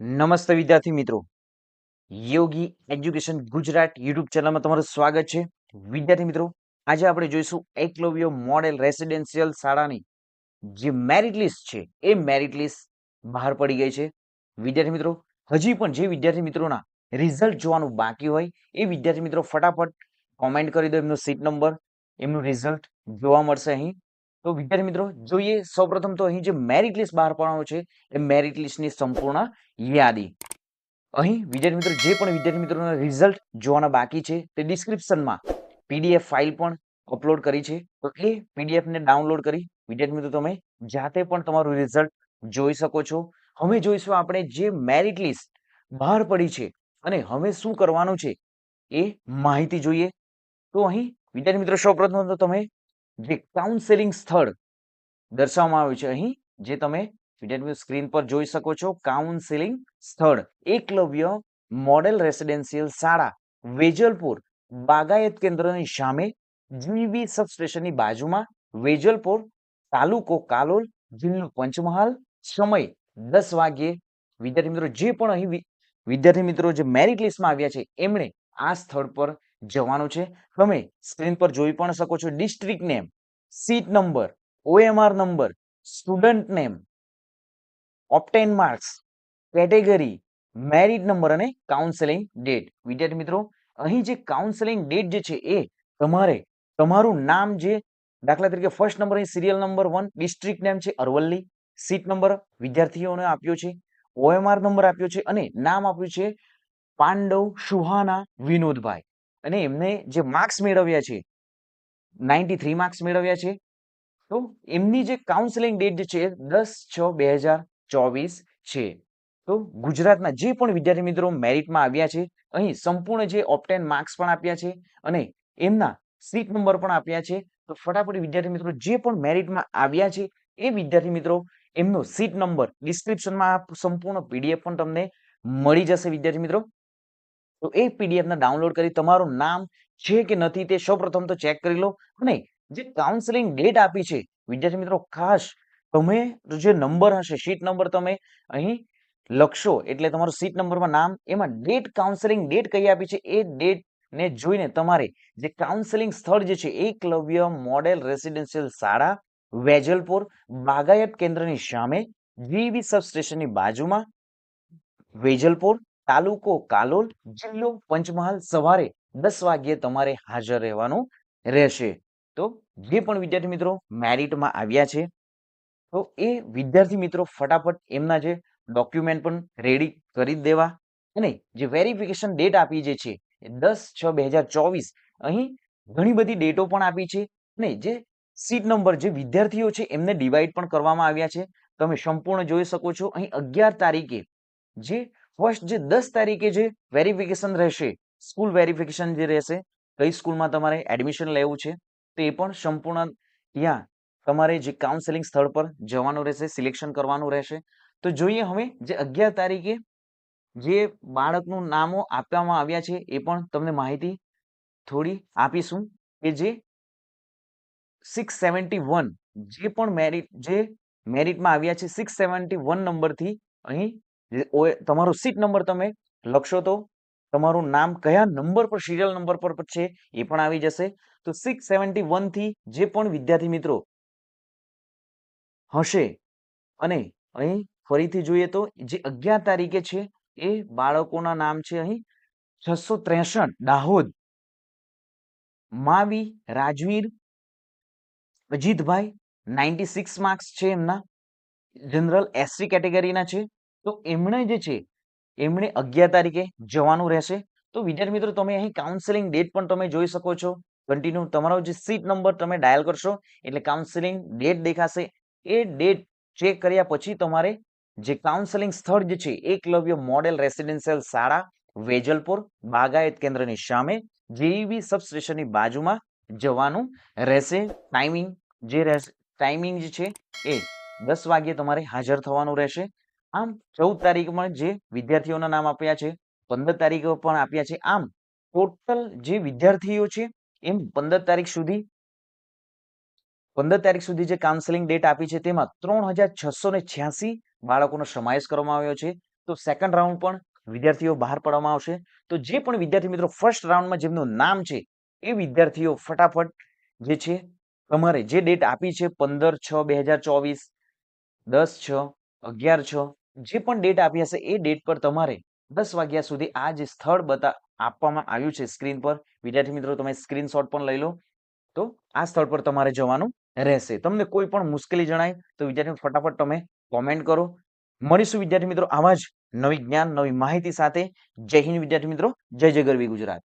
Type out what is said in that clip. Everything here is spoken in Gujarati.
નમસ્તે વિદ્યાર્થી મિત્રો. યોગી એજ્યુકેશન ગુજરાત યુટ્યુબ ચેનલમાં તમારું સ્વાગત છે. વિદ્યાર્થી મિત્રો, આજે આપણે જોઈશું એકલવ્ય મોડેલ રેસિડેન્શિયલ શાળાની જે મેરિટ લિસ્ટ છે, એ મેરિટ લિસ્ટ બહાર પડી ગઈ છે. વિદ્યાર્થી મિત્રો, હજી પણ જે વિદ્યાર્થી મિત્રોના રિઝલ્ટ જોવાનું બાકી હોય, એ વિદ્યાર્થી મિત્રો ફટાફટ કોમેન્ટ કરી દો એમનો સીટ નંબર એમનું રિઝલ્ટ જોવા મળશે અહીં. તો વિદ્યાર્થી મિત્રો, જોઈએ સૌપ્રથમ તો અહીં જે મેરિટ લિસ્ટ બહાર પાડવાનો છે, એ મેરિટ લિસ્ટની સંપૂર્ણ યાદી. અહીં વિદ્યાર્થી મિત્રો, જે પણ વિદ્યાર્થી મિત્રોના રિઝલ્ટ જોવાના બાકી છે, તે ડિસ્ક્રિપ્શનમાં પીડીએફ ફાઇલ પણ અપલોડ કરી છે. તો એ પીડીએફને ડાઉનલોડ કરી વિદ્યાર્થી મિત્રો, તમે જાતે પણ તમારું રિઝલ્ટ જોઈ શકો છો. હવે જોઈશું આપણે જે મેરિટ લિસ્ટ બહાર પડી છે અને હવે શું કરવાનું છે, એ માહિતી જોઈએ. તો અહીં વિદ્યાર્થી મિત્રો, સૌપ્રથમ તો તમે જે કાઉન્સેલિંગ સ્થળ દર્શાવવામાં આવ્યું છે અહીં, જે તમે વિદ્યાર્થીઓ સ્ક્રીન પર જોઈ શકો છો કાઉન્સેલિંગ સ્થળ. એકલવ્ય મોડેલ રેસિડેન્શિયલ શાળા, વેજલપુર, બાગાયત કેન્દ્રની સામે જીબી સબસ્ટેશનની બાજુમાં, વેજલપુર તાલુકો કાલોલ જિલ્લો પંચમહાલ, સમય દસ વાગ્યે. વિદ્યાર્થી મિત્રો, જે પણ અહીં વિદ્યાર્થી મિત્રો જે મેરિટ લિસ્ટમાં આવ્યા છે, એમણે આ સ્થળ પર જવાનું છે. તમે સ્ક્રીન પર જોઈ પણ શકો છો district name, seat number, OMR number, student name, obtain marks, category, merit number અને કાઉન્સેલિંગ ડેટ. વિદ્યાર્થી મિત્રો, અહીં જે કાઉન્સેલિંગ ડેટ જે છે એ તમારે તમારું નામ જે દાખલા તરીકે ફર્સ્ટ નંબર અહીં serial number one, district name છે અરવલ્લી. સીટ નંબર વિદ્યાર્થીઓને આપ્યો છે, ઓએમઆર નંબર આપ્યો છે અને નામ આપ્યું છે પાંડવ સુહાના વિનોદભાઈ. અને એમને જે માર્ક્સ મેળવ્યા છે નાઇન્ટી થ્રી માર્ક્સ મેળવ્યા છે, તો એમની જે કાઉન્સેલિંગ ડેટ છે, દસ છ બે હજાર ચોવીસ છે. તો ગુજરાતના જે પણ વિદ્યાર્થી મિત્રો મેરિટમાં આવ્યા છે, અહીં સંપૂર્ણ જે ઓપ્ટેન માર્ક્સ પણ આપ્યા છે અને એમના સીટ નંબર પણ આપ્યા છે, તો ફટાફટ વિદ્યાર્થી મિત્રો જે પણ મેરિટમાં આવ્યા છે, એ વિદ્યાર્થી મિત્રો એમનો સીટ નંબર ડિસ્ક્રિપ્શનમાં સંપૂર્ણ પીડીએફ પણ તમને મળી જશે વિદ્યાર્થી મિત્રો. તો એ પીડીએફને ડાઉનલોડ કરી તમારું નામ છે કે નથી તે સૌપ્રથમ તો ચેક કરી લો. અને જે કાઉન્સેલિંગ ડેટ આપી છે, વિદ્યાર્થી મિત્રો, ખાસ તમે જે નંબર હશે શીટ નંબર તમે અહીં લખશો, એટલે તમારું સીટ નંબરમાં નામ, એમાં ડેટ કાઉન્સેલિંગ ડેટ કઈ આપી છે, એ ડેટ ને જોઈને તમારે જે કાઉન્સેલિંગ સ્થળ જે છે, એકલવ્ય મોડેલ રેસિડેન્શિયલ શાળા, વેજલપુર, બાગાયત કેન્દ્રની સામે, જીવી સબસ્ટેશનની બાજુમાં, વેજલપુર તાલુકો કાલોલ જિલ્લો પંચમહાલ સવારે દસ વાગ્યે તમારે હાજર રહેવાનું રહેશે. તો જે પણ વિદ્યાર્થી મિત્રો મેરિટમાં આવ્યા છે તો એ વિદ્યાર્થી મિત્રો ફટાફટ એમના જે ડોક્યુમેન્ટ પણ રેડી કરી દેવા અને જે વેરિફિકેશન ડેટ આપી જે છે એ દસ છ બે હજાર ચોવીસ અહીં ઘણી બધી ડેટો પણ આપી છે અને જે સીટ નંબર જે વિદ્યાર્થીઓ છે એમને ડિવાઈડ પણ કરવામાં આવ્યા છે. તમે સંપૂર્ણ જોઈ શકો છો અહીં અગિયાર તારીખે જે ફર્સ્ટ જે દસ તારીખે જે વેરિફિકેશન રહેશે, સ્કૂલ વેરિફિકેશન જે રહેશે, કઈ સ્કૂલમાં તમારે એડમિશન લેવું છે, તે પણ સંપૂર્ણ ત્યાં તમારે જે કાઉન્સેલિંગ સ્થળ પર જવાનું રહેશે સિલેક્શન કરવાનું રહેશે. તો જોઈએ હવે જે અગિયાર તારીખે જે બાળકનું નામો આપવામાં આવ્યા છે, એ પણ તમને માહિતી થોડી આપીશું કે જે સિક્સ સેવન્ટી વન જે પણ મેરિટ જે મેરિટમાં આવ્યા છે સિક્સ સેવન્ટી વન નંબરથી અહીં તમારો સીટ નંબર તમે લખશો તો તમારું નામ કયા નંબર પર સિરિયલ નંબર પર છે એ પણ આવી જશે. તો સિક્સ સેવન્ટી વનથી જે પણ વિદ્યાર્થી મિત્રો હશે અને અહીં ફરીથી જોઈએ તો જે અગિયાર તારીખે છે એ બાળકોના નામ છે અહીં છસો ત્રેસઠ, Dahod. Mavi, Rajveer, Ajitbhai ninety six marks છે એમના. જનરલ એસટી કેટેગરીના છે. તો એમણે જે છે, એમણે અગિયાર તારીખે જવાનું રહેશે. તો વિદ્યાર્થી મિત્રો, તમે અહીં કાઉન્સેલિંગ ડેટ પણ તમે જોઈ શકો છો. કન્ટિન્યુ તમારો જે સીટ નંબર તમે ડાયલ કરશો, એટલે કાઉન્સેલિંગ ડેટ દેખાશે. એ ડેટ ચેક કર્યા પછી તમારે જે કાઉન્સેલિંગ સ્થળ જે છે, એકલવ્ય મોડેલ રેસિડેન્શિયલ શાળા, વેજલપુર, બાગાયત કેન્દ્રની સામે, જેઈબી સબસ્ટેશનની બાજુમાં જવાનું રહેશે. ટાઈમિંગ જે રહેશે ટાઈમિંગ જે છે, એ દસ વાગ્યે તમારે હાજર થવાનું રહેશે. આમ ચૌદ તારીખમાં જે વિદ્યાર્થીઓના નામ આપ્યા છે, પંદર તારીખ પણ આપ્યા છે. આમ ટોટલ જે વિદ્યાર્થીઓ છે, એમ પંદર તારીખ સુધી, પંદર તારીખ સુધી જે કાઉન્સેલિંગ ડેટ આપી છે, તેમાં ત્રણ હજાર છસો ને બાળકોનો સમાવેશ કરવામાં આવ્યો છે. તો સેકન્ડ રાઉન્ડ પણ વિદ્યાર્થીઓ બહાર પાડવામાં આવશે. તો જે પણ વિદ્યાર્થી મિત્રો ફર્સ્ટ રાઉન્ડમાં જેમનું નામ છે, એ વિદ્યાર્થીઓ ફટાફટ જે છે, તમારે જે ડેટ આપી છે, પંદર છ બે હજાર ચોવીસ, દસ છ અગિયાર છ. જે પણ ડેટ આપી હશે એ ડેટ પર તમારે દસ વાગ્યા સુધી આ જે સ્થળ બતા, આપવામાં આવ્યું છે સ્ક્રીન પર. વિદ્યાર્થી મિત્રો, તમે સ્ક્રીનશોટ પણ લઈ લો. તો આ સ્થળ પર તમારે જવાનું રહેશે. તમને કોઈ પણ મુશ્કેલી જણાય તો વિદ્યાર્થી ફટાફટ તમે કોમેન્ટ કરો. મળીશું વિદ્યાર્થી મિત્રો આવા જ નવી જ્ઞાન, નવી માહિતી સાથે. જય હિન્દ વિદ્યાર્થી મિત્રો. જય જય ગરવી ગુજરાત.